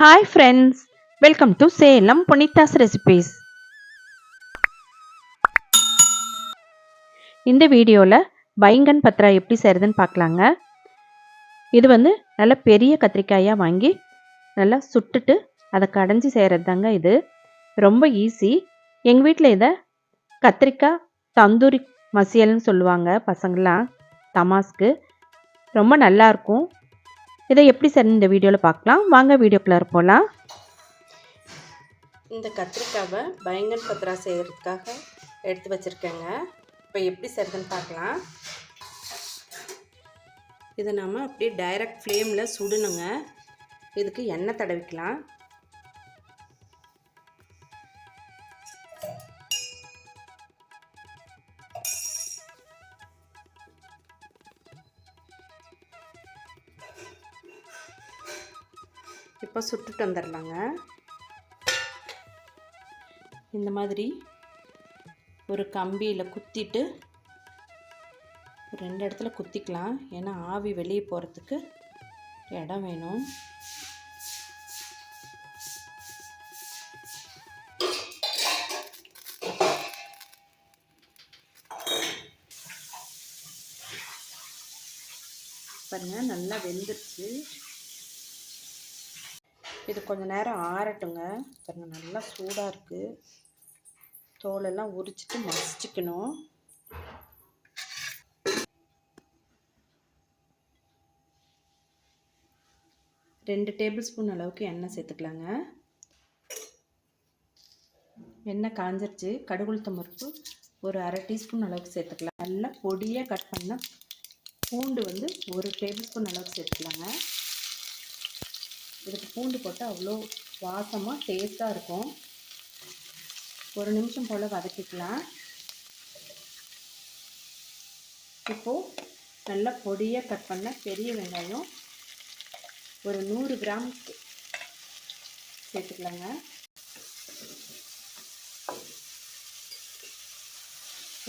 Hi friends welcome to Salem Punitha's recipes இந்த வீடியோவில் பைங்கன் பத்ரா எப்படி செய்கிறதுன்னு பார்க்கலாங்க. இது வந்து நல்ல பெரிய கத்திரிக்காயாக வாங்கி நல்லா சுட்டுட்டு அதை கடைஞ்சி செய்கிறது தாங்க இது. ரொம்ப ஈஸி எங்கள் வீட்டில் இதை கத்திரிக்காய் தந்தூரி மசியல்னு சொல்லுவாங்க பசங்களாம் தமாஸ்க்கு. ரொம்ப நல்லாயிருக்கும் இதை எப்படி சார் இந்த வீடியோவில் பார்க்கலாம்? வாங்க வீடியோக்குள்ளே போகலாம் இந்த கத்திரிக்காவை பயங்கன் பத்ரா செய்கிறதுக்காக எடுத்து வச்சுருக்கேங்க. இப்போ எப்படி செய்கிறதுன்னு பார்க்கலாம். இதை நாம் அப்படியே டைரக்ட் ஃப்ளேமில் சுடணுங்க. இதுக்கு எண்ணெய் தடவிக்கலாம். இப்போ சுட்டுட்டு வந்துடலாங்க. இந்த மாதிரி ஒரு கம்பியில் குத்திட்டு ரெண்டு இடத்துல குத்திக்கலாம். ஏன்னா ஆவி வெளியே போகிறதுக்கு இடம் வேணும். பாருங்க நல்லா வெந்துருச்சு. இது கொஞ்சம் நேரம் ஆறட்டுங்க. பாருங்க நல்லா சூடாக இருக்குது தோலெல்லாம் உரிச்சிட்டு மசிச்சுக்கணும். ரெண்டு டேபிள் ஸ்பூன் அளவுக்கு எண்ணெய் சேர்த்துக்கலாங்க. எண்ணெய் காஞ்சிருச்சு. கடுகுளுத்தம் பருப்பு ஒரு அரை டீஸ்பூன் அளவுக்கு சேர்த்துக்கலாம். நல்லா பொடியாக கட் பண்ண பூண்டு வந்து ஒரு டேபிள் ஸ்பூன் அளவுக்கு சேர்த்துக்கலாங்க. இதுக்கு பூண்டு போட்டால் அவ்வளோ வாசமாக டேஸ்ட்டாக இருக்கும். ஒரு நிமிஷம் போல் வதக்கிக்கலாம். இப்போது நல்லா பொடியாக கட் பண்ண பெரிய வெங்காயம் ஒரு நூறு கிராம் சேர்த்துக்கலாங்க.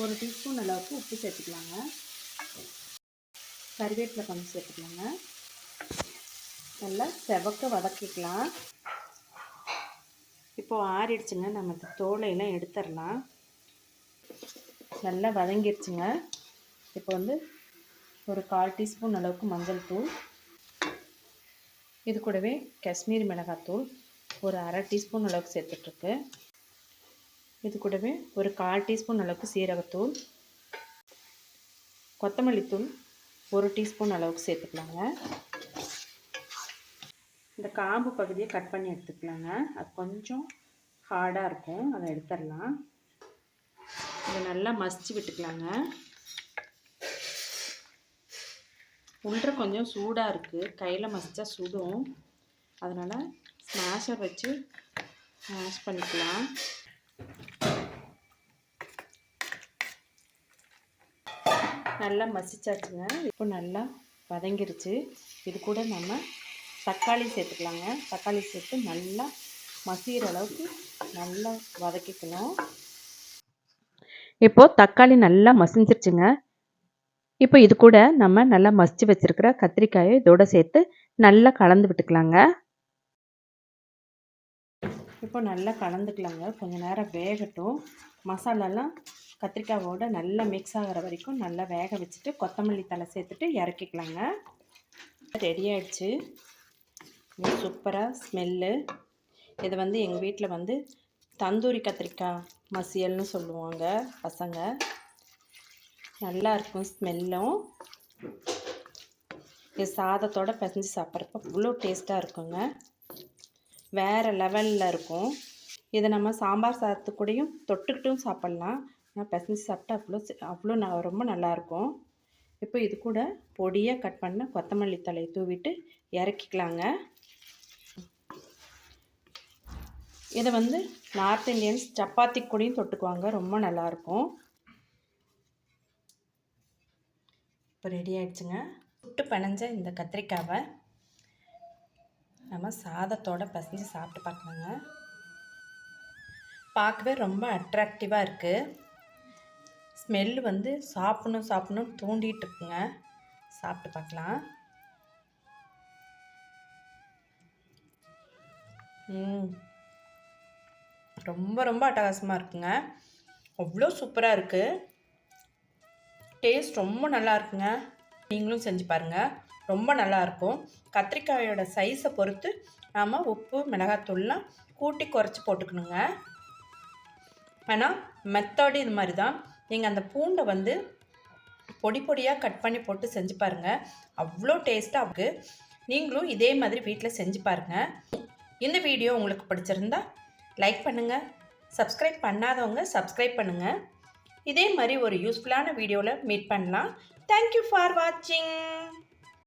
ஒரு டீஸ்பூன் அளவுக்கு உப்பு சேர்த்துக்கலாங்க. கருவேப்பிலை கொஞ்சம் சேர்த்துக்கலாங்க. நல்லா செவக்க வதக்கிக்கலாம். இப்போது ஆறிடுச்சுங்க. நம்ம இந்த தோலையெல்லாம் எடுத்துடலாம். நல்லா வதங்கிடுச்சுங்க இப்போ வந்து ஒரு கால் டீஸ்பூன் அளவுக்கு மஞ்சள் தூள். இது கூடவே காஷ்மீர் மிளகாத்தூள் ஒரு அரை டீஸ்பூன் அளவுக்கு சேர்த்துட்ருக்கு. இது கூடவே ஒரு கால் டீஸ்பூன் அளவுக்கு சீரகத்தூள். கொத்தமல்லித்தூள் ஒரு டீஸ்பூன் அளவுக்கு சேர்த்துக்கலாங்க. இந்த காம்பு பகுதியை கட் பண்ணி எடுத்துக்கலாங்க. அது கொஞ்சம் ஹார்டாக இருக்கும். அதை எடுத்துடலாம். இதை நல்லா மசிச்சு விட்டுக்கலாங்க. உள்ள கொஞ்சம் சூடாக இருக்குது கையில் மசித்தா சுடும். அதனால் ஸ்மாஷர் வச்சு ஸ்மாஷ் பண்ணிக்கலாம். நல்லா மசிச்சாச்சுங்க. இப்போ நல்லா வதங்கிருச்சு. இது கூட நம்ம தக்காளி சேர்த்துக்கலாங்க. தக்காளி சேர்த்து நல்லா மசிகிற அளவுக்கு நல்லா வதக்கிக்கணும். இப்போது தக்காளி நல்லா மசிஞ்சிருச்சுங்க. இப்போ இது கூட நம்ம நல்லா மசிச்சு வச்சுருக்கிற கத்திரிக்காயை இதோட சேர்த்து நல்லா கலந்து விட்டுக்கலாங்க. இப்போ நல்லா கலந்துக்கலாங்க. கொஞ்சம் நேரம் வேகட்டும். மசாலாலாம் கத்திரிக்காவோட நல்லா மிக்ஸ் ஆகிற வரைக்கும் நல்லா வேக வச்சுட்டு கொத்தமல்லி தலை சேர்த்துட்டு இறக்கிக்கலாங்க. ரெடி ஆயிடுச்சு. சூப்பராக ஸ்மெல்லு. இது வந்து எங்கள் வீட்டில் வந்து தந்தூரி கத்திரிக்காய் மசியல்னு சொல்லுவாங்க பசங்க. நல்லா இருக்கும் ஸ்மெல்லும். இது சாதத்தோடு பிசைஞ்சு சாப்பிட்றப்ப அவ்வளோ டேஸ்ட்டாக இருக்குங்க. வேறு லெவலில் இருக்கும். இதை நம்ம சாம்பார் சாதத்துக்கூடையும் தொட்டுக்கிட்டும் சாப்பிட்லாம். ஆனால் பிசைஞ்சு சாப்பிட்டா அவ்வளோ அவ்வளோ நான் ரொம்ப நல்லாயிருக்கும் இப்போ இது கூட பொடியாக கட் பண்ண கொத்தமல்லி தலையை தூவிட்டு இறக்கிக்கலாங்க. இதை வந்து நார்த் இந்தியன்ஸ் சப்பாத்தி கூடயும் தொட்டுக்குவாங்க. ரொம்ப நல்லாயிருக்கும். இப்போ ரெடி ஆயிடுச்சுங்க. புட்டு பனைஞ்ச இந்த கத்திரிக்காவை நம்ம சாதத்தோடு பசஞ்சு சாப்பிட்டு பார்க்கலாங்க. பார்க்கவே ரொம்ப அட்ராக்டிவாக இருக்குது ஸ்மெல்லு வந்து சாப்பிட்ணும் சாப்பிட்ணும் தூண்டிகிட்டு இருக்குங்க. சாப்பிட்டு பார்க்கலாம். ம். ரொம்ப ரொம்ப அட்டகாசமாக இருக்குங்க. அவ்வளோ சூப்பராக இருக்குது டேஸ்ட் ரொம்ப நல்லா இருக்குங்க. நீங்களும் செஞ்சு பாருங்கள் ரொம்ப நல்லா இருக்கும். கத்திரிக்காயோட சைஸை பொறுத்து நாம் உப்பு மிளகாத்தூள்லாம் கூட்டி குறைச்சி போட்டுக்கணுங்க. ஆனால் மெத்தடு இது மாதிரி தான் நீங்கள் அந்த பூண்டை வந்து பொடி பொடியாக கட் பண்ணி போட்டு செஞ்சு பாருங்கள் அவ்வளோ டேஸ்ட்டாக இருக்குது நீங்களும் இதே மாதிரி வீட்டில் செஞ்சு பாருங்கள் இந்த வீடியோ உங்களுக்கு பிடிச்சிருந்தா லைக் பண்ணுங்கள் சப்ஸ்கிரைப் பண்ணாதவங்க சப்ஸ்கிரைப் பண்ணுங்கள் இதே மாதிரி ஒரு யூஸ்ஃபுல்லான வீடியோவில் மீட் பண்ணலாம். தேங்க்யூ ஃபார் வாட்சிங்